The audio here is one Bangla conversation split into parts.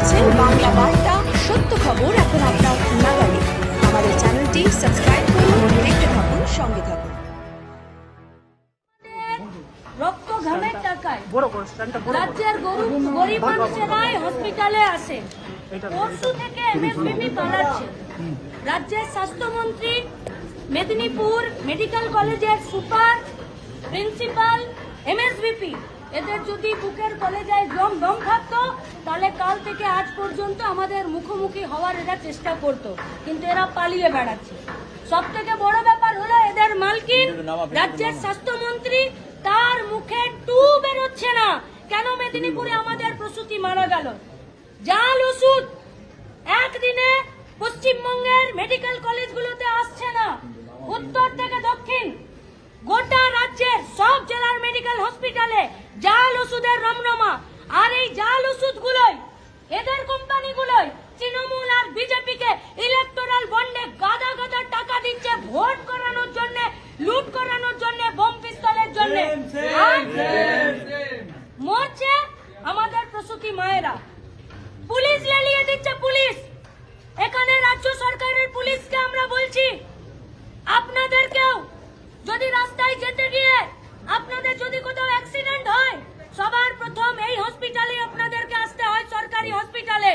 দেখছেন বাংলা বার্তা সত্য খবর এখন আপনার নাগালে। আমাদের চ্যানেলটি সাবস্ক্রাইব করুন দেখতে থাকুন সঙ্গে থাকুন। রক্ত ঘামের টাকায়। বড় করো স্ট্যান্ডটা বড় করো রাজ্যের গরিব গরিব মানুষেরাই হসপিটালে আসে। পরশু থেকে এমএসপিপি পালাচ্ছে রাজ্যের স্বাস্থ্যমন্ত্রী Medinipur medical college super principal M S MSVP. এদের যদি বুকের কলেজায় দম দম থাকতো তাহলে কাল থেকে আজ পর্যন্ত আমাদের মুখোমুখি হওয়ার এরা চেষ্টা করত। কিন্তু এরা পালিয়ে বেড়াচ্ছে। সব থেকে বড় ব্যাপার হলো এদের মালকিন রাজ্যের স্বাস্থ্যমন্ত্রী তার মুখে টু বেরোচ্ছে না। কেন মেদিনীপুরে আমাদের প্রসূতি মারা গেল? জাল ওষুধ একদিনে পশ্চিমবঙ্গের মেডিকেল কলেজগুলোতে আসছে না। উত্তর থেকে দক্ষিণ। গোটা মেডিকেল হসপিটালে জাল ওষুধের রমরমা। আর এই জাল ওষুধগুলোই এদের কোম্পানিগুলোই তৃণমূল আর বিজেপিকে ইলেকটোরাল বন্ডে গাদা গাদা টাকা দিচ্ছে ভোট করানোর জন্য লুট করানোর জন্য বোম পিস্তলের জন্য। মরছে আমাদের প্রসূতি মায়েরা। পুলিশ লেলিয়ে দিচ্ছে পুলিশ। এখানে রাজ্য সরকারের পুলিশকে আমরা বলছি আপনাদেরকেও যদি রাস্তায় যেতে গিয়ে আপনাদের হসপিটালে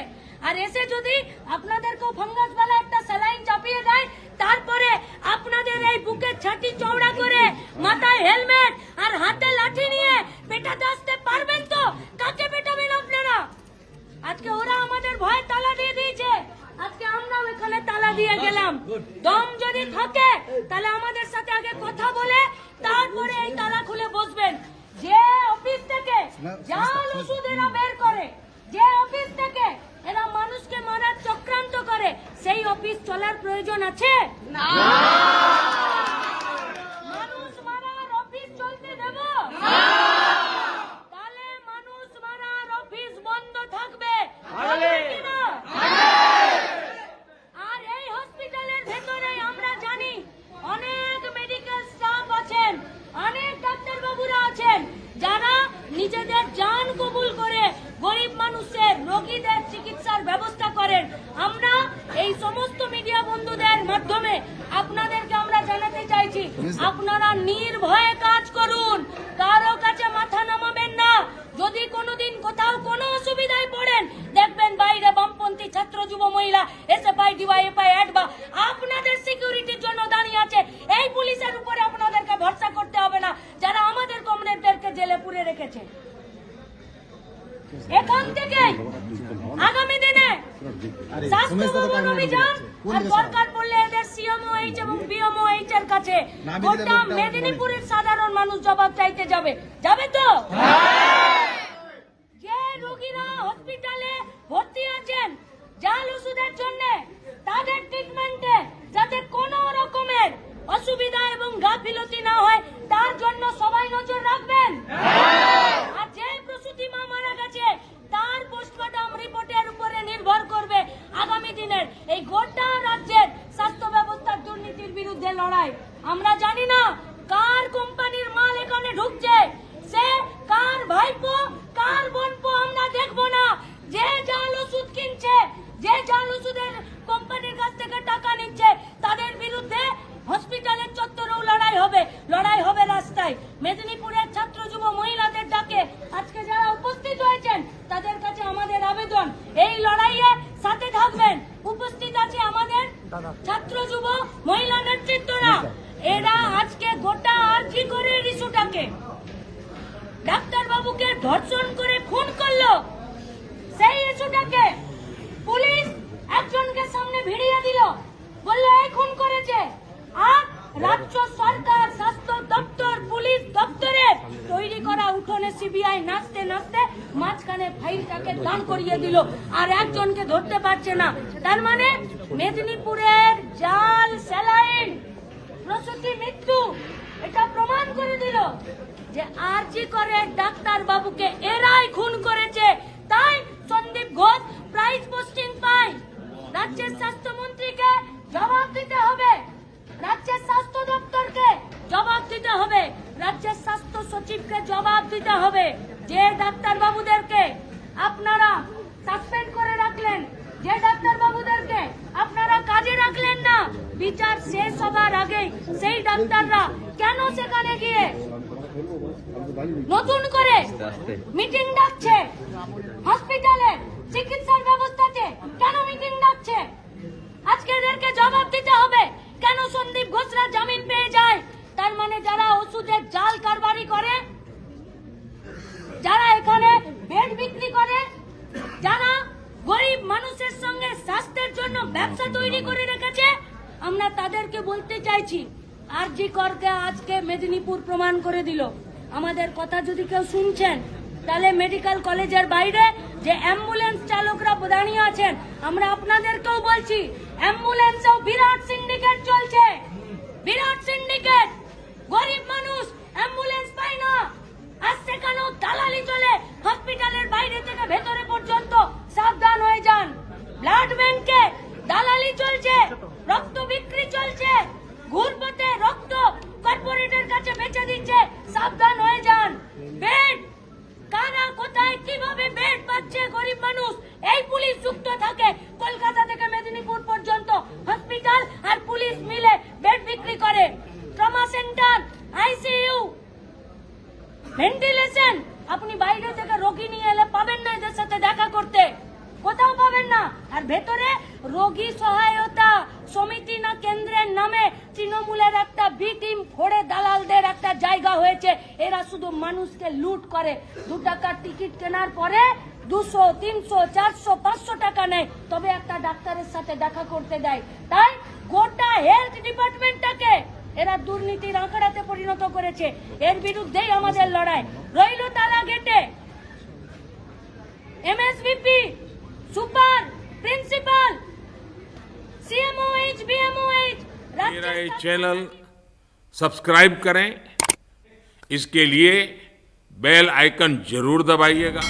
আর এসে যদি আপনাদেরকেও ফাঙ্গাস বেলা একটা স্যালাইন চাপিয়ে দেয় তারপরে আপনাদের এই বুকের ছাতি চওড়া করে মাথায় হেলমেট আর হাতে লাঠি নিয়ে পেটাতে আসতে পারবেন তো? কাকে পেটাবেন আপনারা? আজকে ওরা আমাদের ভয় তালা দিয়ে দিয়েছে। আজকে আমরাও এখানে তালা দিয়ে গেলাম। দম যদি থাকে তাহলে আমাদের সাথে আগে কথা বলে তারপরে এই তালা খুলে বসবেন। যে অফিস থেকে জাল ওষুধ এরা বের করে। যে অফিস থেকে এরা মানুষকে মারার চক্রান্ত করে সেই অফিস চলার প্রয়োজন আছে? মানুষ মারার অফিস চলতে দেব তাহলে মানুষ মারার অফিস বন্ধ থাকবে হবে কিনা? আর এই হসপিটালের ভেতরে আমরা জানি অনেক মেডিকেল স্টাফ আছেন অনেক ডাক্তার বাবুরা আছেন যারা নিজেদের জান কবুল করে গরিব মানুষের রোগীদের চিকিৎসার ব্যবস্থা করেন আমরা এই সমস্ত মিডিয়া বন্ধুদের মাধ্যমে আপনাদেরকে আমরা জানাতে চাইছি আপনারা নির্ভয়ে কাজ করুন কারও কাছে মাথা নামাবেন না যদি কোনোদিন কোথাও কোনো অসুবিধায় পড়েন দেখবেন বাইরে বামপন্থী ছাত্র যুব মহিলা এসএফআই ডিওয়াইএফআই অ্যাড বা আপনাদের সিকিউরিটির জন্য দাঁড়িয়ে আছে এই পুলিশের উপরে আপনাদেরকে ভরসা করতে হবে না যারা আমাদের কমরেডদেরকে জেলে পুরে রেখেছে এখান থেকে আগামী দিনে স্বাস্থ্য ভবন অভিযান আর দরকার পড়লে এদের সিএমওএইচ এবং বিএমওএইচ এর কাছে গোটা মেদিনীপুরের সাধারণ মানুষ জবাব চাইতে যাবে। যাবে তো যে রোগীরা হসপিটালে ভর্তি আছেন জাল ওষুধের জন্য তাদের ট্রিটমেন্টে যাতে কোনো রকমের অসুবিধা এবং গাফিলতি না হয় তার জন্য সবাই নজর রাখবেন আর যে প্রসূতি মা মারা গেছে তার পোস্টমর্টম রিপোর্টের উপরে নির্ভর করবে আগামী দিনের এই গোটা রাজ্যের স্বাস্থ্য ব্যবস্থার দুর্নীতির বিরুদ্ধে লড়াই আমরা জানি না কার কোম্পানির মাল এখানে ঢুকছে সে কার ভাইপো কার বোনপো আমরা দেখব না যে জাল ওষুধ কিনছে যে জাল ওষুধের কোম্পানির কাছ থেকে টাকা নিচ্ছে, তাদের বিরুদ্ধে হসপিটালের চত্বরেও লড়াই হবে লড়াই হবে রাস্তায়। মেদিনীপুরের ছাত্র যুব মহিলাদের ডাকে। আজকে যারা উপস্থিত হয়েছেন, তাদের কাছে আমাদের আবেদন। এই লড়াইয়ে সাথে থাকবেন। উপস্থিত আছে আমাদের ছাত্র যুব মহিলা নেতৃত্বরা। এরা আজকে গোটা আর্জি করে রিসুটাকে। ডাক্তার বাবুকে ধর্ষণ করে খুন করল। সেই ইস্যুটাকে পুলিশ একজনকে সামনে ভিড়িয়ে দিল বলল খুন করেছে। আর রাজ্য সরকার, স্বাস্থ্য দপ্তর, পুলিশ দপ্তরের তৈরি করা উঠোনে সিবিআই নাচতে নাচতে মাঝখানে ফাইলটাকে দান করিয়ে দিল। আর একজনকে ধরতে পারছে না। তার মানে মেদিনীপুরের জাল, স্যালাইন, প্রসূতি মৃত্যু এটা প্রমাণ করে দিল যে আরজি করে ডাক্তার বাবুকে হবে। যে ডাক্তার বাবুদেরকে আপনারা সাসপেন্ড করে রাখলেন যে ডাক্তার বাবুদেরকে আপনারা কাজে রাখলেন না বিচার শেষ হবার আগে সেই ডাক্তাররা কেন সেখানে গিয়ে নতুন করে মিটিং ডাকছে? হসপিটালে চিকিৎসা মানুষের সঙ্গে স্বাস্থ্যের জন্য ব্যবসা তৈরি করে রেখেছে, আমরা তাদেরকে বলতে চাইছি আর জি করকে আজকে মেদিনীপুর প্রমাণ করে দিল। আমাদের কথা যদি কেউ শুনছেন, তাহলে মেডিকেল কলেজের বাইরে যে অ্যাম্বুলেন্স চালকরা দাঁড়িয়ে আছেন, আমরা আপনাদেরকেও বলছি, অ্যাম্বুলেন্সেও বিরাট সিন্ডিকেট চলছে। বিরাট সিন্ডিকেট! গরিব মানুষ অ্যাম্বুলেন্স পায় না। আর সেখানেও দালালি চলে, হসপিটালের বাইরে থেকে ভেতরে পর্যন্ত সাবধান হয়ে যান ব্লাড ব্যাংকে দালালি চলছে রক্ত বিক্রি চলছে ঘুরপথে রক্ত কর্পোরেটের কাছে বেচে দিচ্ছে সাবধান হয়ে যান বেড কারা কোথায় কীভাবে বেড পাচ্ছে গরিব মানুষ? এই পুলিশ যুক্ত থাকে। কলকাতা থেকে মেদিনীপুর পর্যন্ত হসপিটাল আর পুলিশ মিলে বেড বিক্রি করে। ট্রমা সেন্টার, আইসিইউ ভেন্টিলেশন আপনি বাইরে থেকে রোগী নিয়ে এলে পাবেন না এদের সাথে দেখা করতে না, আর ভেতরে রোগী সহায়তা সমিতি না, কেন্দ্রের নামে তৃণমূলের একটা বি টিম ফোড়ে দালালদের একটা জায়গা হয়েছে। এরা শুধু মানুষকে লুট করে। দু টাকার টিকিট কেনার পরে দুশো, তিনশো, চারশো, পাঁচশো টাকা নেয়। তবে একটা ডাক্তারের সাথে দেখা করতে দেয়। তাই গোটা হেলথ ডিপার্টমেন্টটাকে এরা দুর্নীতির আঁকড়াতে পরিণত করেছে। এর বিরুদ্ধেই আমাদের লড়াই। রইল তালা গেটে। MSVP super principal CMOH BMOH मेरा ये चैनल सब्सक्राइब करें। इसके लिए बेल आइकन ज़रूर दबाइएगा।